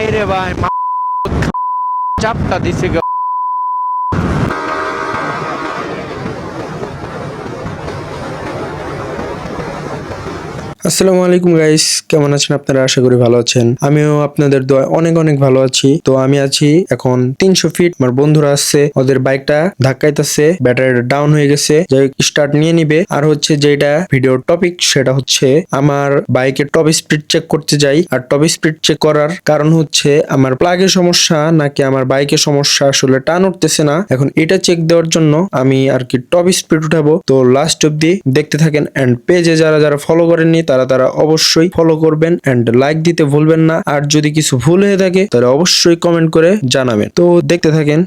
বাইরে ভাই মা চাপটা দিছে আসসালামু আলাইকুম গাইস কেমন আছেন আপনারা? আশা করি ভালো আছেন। আমিও আপনাদের দোয়া অনেক অনেক ভালো আছি। তো আমি আছি এখন তিনশো ফিট আমার বন্ধুরা আসছে, ওদের বাইকটা ধাক্কাইতেছে ব্যাটারিটা ডাউন হয়ে গেছে। যাই স্টার্ট নিয়ে নিবে। আর হচ্ছে যেটা ভিডিওর টপিক সেটা হচ্ছে আমার বাইকের টপ স্পিড চেক করতে যাই। আর টপ স্পিড চেক করার কারণ হচ্ছে আমার প্লাগের সমস্যা, নাকি আমার বাইকের সমস্যা আসলে টান উঠতেছে না। এখন এটা চেক দেওয়ার জন্য আমি আর কি টপ স্পিড উঠাবো। তো লাস্ট অব্দি দেখতে থাকেন এন্ড পেজে যারা যারা ফলো করেননি, তারা তারা অবশ্যই ফলো করবেন এন্ড লাইক দিতে ভুলবেন না। আর যদি কিছু ভুল হয়ে থাকে তাহলে অবশ্যই কমেন্ট করে জানাবেন। তো দেখতে থাকেন।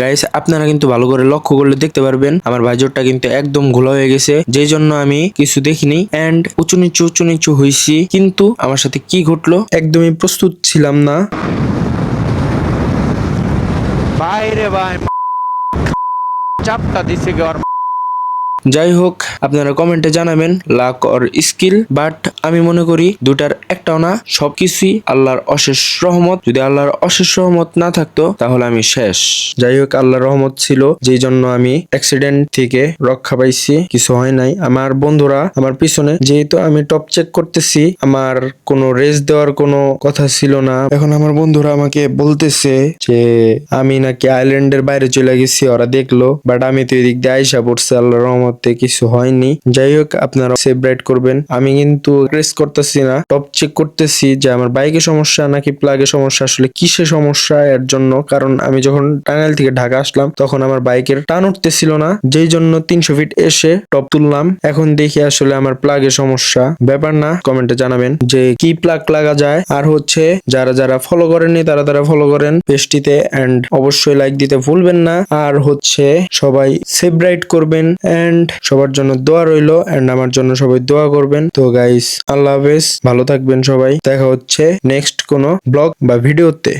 গাইস আপনারা কিন্তু ভালো করে লক্ষ্য করলে দেখতে পারবেন আমার ভাইজরটা কিন্তু একদম ঘোলা হয়ে গেছে যেই জন্য আমি কিছু দেখিনি। এন্ড উঁচু নিচু উঁচু নিচু হয়েছি কিন্তু আমার সাথে কি ঘটলো একদমই প্রস্তুত ছিলাম না। বাইরে ভাই চাপটা দিছে যাই হোক আপনারা কমেন্টে জানাবেন লাক অর স্কিল বাট আমি মনে করি দুটার একটাও না, সবকিছুই আল্লাহর অশেষ রহমত। যদি আল্লাহর অশেষ রহমত না থাকতো, তাহলে আমি শেষ। যাই হোক, আল্লাহর রহমত ছিল, যেই জন্য আমি অ্যাক্সিডেন্ট থেকে রক্ষা পাইছি, কিছু হয় নাই। আমার বন্ধুরা আমার পিছনে, যেহেতু আমি টপ চেক করতেছি, আমার কোনো রেস দেওয়ার কোনো কথা ছিল না। এখন আমার বন্ধুরা আমাকে বলতেছে যে, আমি নাকি আইল্যান্ডের বাইরে চলে গেছি, ওরা দেখল বাট আমি তো এদিক দিয়ে আইসা পড়ছে, আল্লাহর রহমতে কিছু হয়নি। যাই হোক আপনারা সেভ রাইড করবেন। আমি কিন্তু রেস করতেছি না। টপ চেক করতেছি যে আমার বাইকে সমস্যা নাকি প্লাগে সমস্যা, আসলে কিসে সমস্যা এর জন্য? কারণ আমি যখন টানেল থেকে ঢাকা আসলাম, তখন আমার বাইকের টান উঠতেছিল না। যেই জন্য তিনশো ফিট এসে টপ তুললাম। এখন দেখি আসলে আমার প্লাগে সমস্যা। ব্যাপার না কমেন্টে জানাবেন যে কি প্লাগ লাগা যায়। আর হচ্ছে, যারা যারা ফলো করেননি, তারা তারা ফলো করেন পেজটিতে। এন্ড অবশ্যই লাইক দিতে ভুলবেন না। আর হচ্ছে, সবাই সেভ রাইড করবেন। এন্ড সবার জন্য দোয়া রইল। এন্ড আমার জন্য সবাই দোয়া করবেন। তো গাইস আল্লাহ হাফেজ। ভালো থাকবেন সবাই। দেখা হচ্ছে নেক্সট কোনো ব্লগ বা ভিডিওতে